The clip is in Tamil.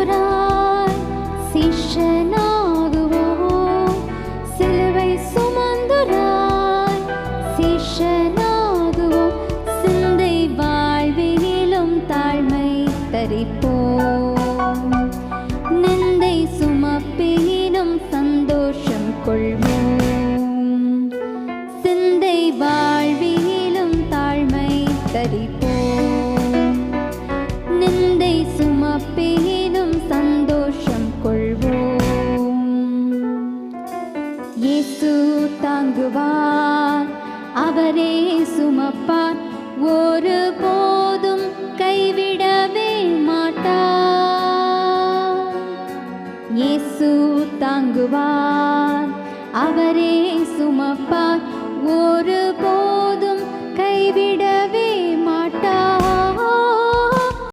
சிஷ்யராய் சிஷ்யனாகுவோம். சிலுவை சுமந்துராய் சிஷ்யனாகுவோம். சிந்தை வாழ்விலும் தாழ்மை தரிப்போம். நிந்தை சுமப்பினும் சந்தோஷம் கொள்வோம். இயேசு தாங்குவார் அவரே சுமப்பார் ஒரு போதும் கைவிடவே மாட்டார் இயேசு தாங்குவார் அவரே